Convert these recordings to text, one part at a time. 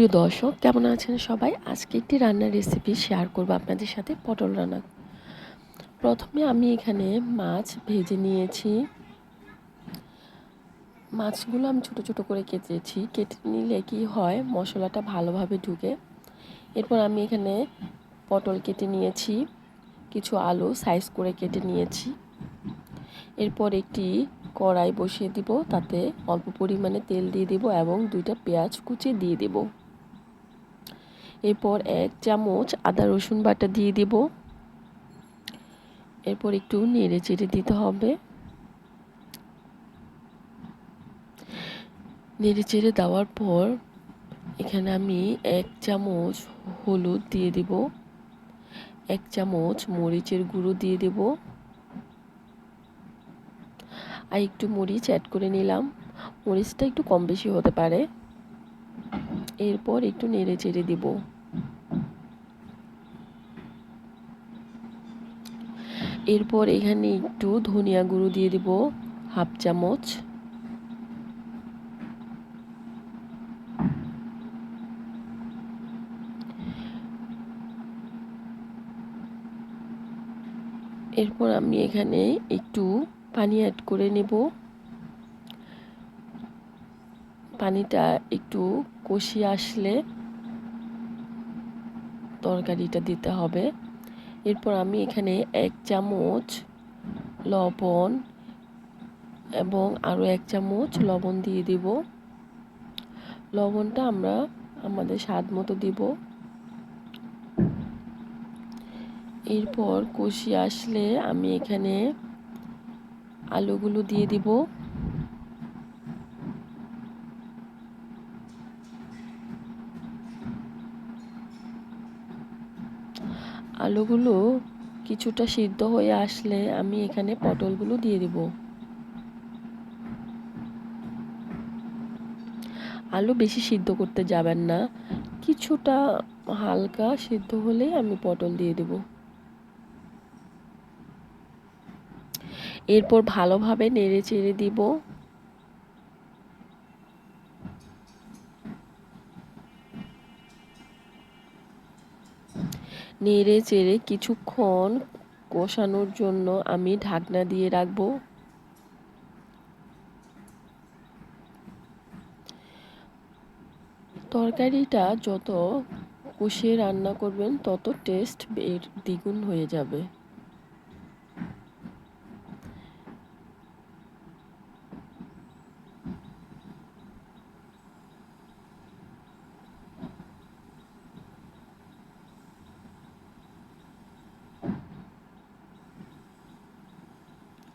সুপ্রিয় দর্শক, কেমন আছেন সবাই? আজকে একটি রান্নার রেসিপি শেয়ার করব আপনাদের সাথে, পটল রান্না। প্রথমে আমি এখানে মাছ ভেজে নিয়েছি। মাছগুলো আমি ছোট ছোট করে কেটেছি। কেটে নিলে কি হয়, মশলাটা ভালোভাবে ঢুকে। এরপর আমি এখানে পটল কেটে নিয়েছি। কিছু আলু সাইজ করে কেটে নিয়েছি। এরপর একটি কড়াই বসিয়ে দিব, তাতে অল্প পরিমাণে তেল দিয়ে দিব এবং দুইটা পেঁয়াজ কুচি দিয়ে দেব। এরপর এক চামচ আদা, রসুন বাটা দিয়ে দিব। এরপর একটু নেড়ে চেড়ে দিতে হবে। নেড়ে চেড়ে দেওয়ার পর এখানে আমি এক চামচ হলুদ দিয়ে দিব, এক চামচ মরিচের গুঁড়ো দিয়ে দেবো। আর একটু মরিচ অ্যাড করে নিলাম। মরিচটা একটু কম বেশি হতে পারে। এরপর একটু নেড়ে চেড়ে দিব। এরপর এখানে একটু ধনিয়া গুঁড়ো দিয়ে দিব, হাফ চামচ। এরপর আমি এখানে একটু পানি অ্যাড করে নেব। পানিটা একটু কষিয়ে আসলে তরকারিটা দিতে হবে। এরপর আমি এখানে এক চামচ লবণ এবং আরও এক চামচ লবণ দিয়ে দিব। লবণটা আমরা আমাদের স্বাদ মতো দিব। এরপর কষি আসলে আমি এখানে আলুগুলো দিয়ে দিব। আলুগুলো কিছুটা সিদ্ধ হয়ে আসলে আমি এখানে পটলগুলো দিয়ে দিব। আলু বেশি সিদ্ধ করতে যাবেন না, কিছুটা হালকা সিদ্ধ হলেই আমি পটল দিয়ে দেবো। এরপর ভালোভাবে নেড়ে চেড়ে দিব। নেড়ে চেড়ে কিছুক্ষণ কষানোর জন্য আমি ঢাকনা দিয়ে রাখব। তরকারিটা যত কষিয়ে রান্না করবেন, তত টেস্ট দ্বিগুণ হয়ে যাবে।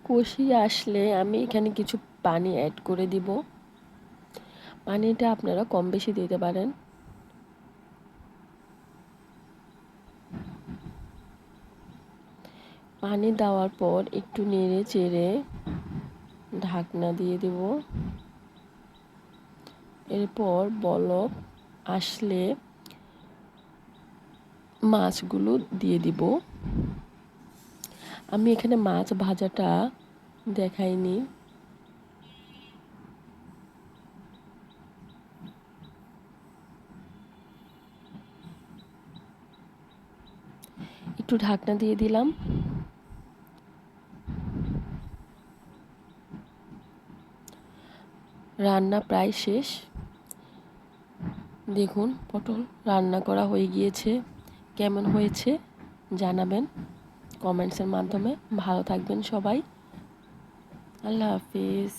কষিয়ে আসলে আমি এখানে কিছু পানি অ্যাড করে দিব। পানিটা আপনারা কম বেশি দিতে পারেন। পানি দেওয়ার পর একটু নেড়ে চেড়ে ঢাকনা দিয়ে দেব। এরপর বলক আসলে মাছগুলো দিয়ে দিব। আমি এখানে মাছ ভাজাটা দেখাইনি। একটু ঢাকনা দিয়ে দিলাম। রান্না প্রায় শেষ। দেখুন, পটল রান্না করা হয়ে গিয়েছে। কেমন হয়েছে জানাবেন। কমেন্টসের মাধ্যমে। ভালো থাকবেন সবাই। আল্লাহ হাফিজ।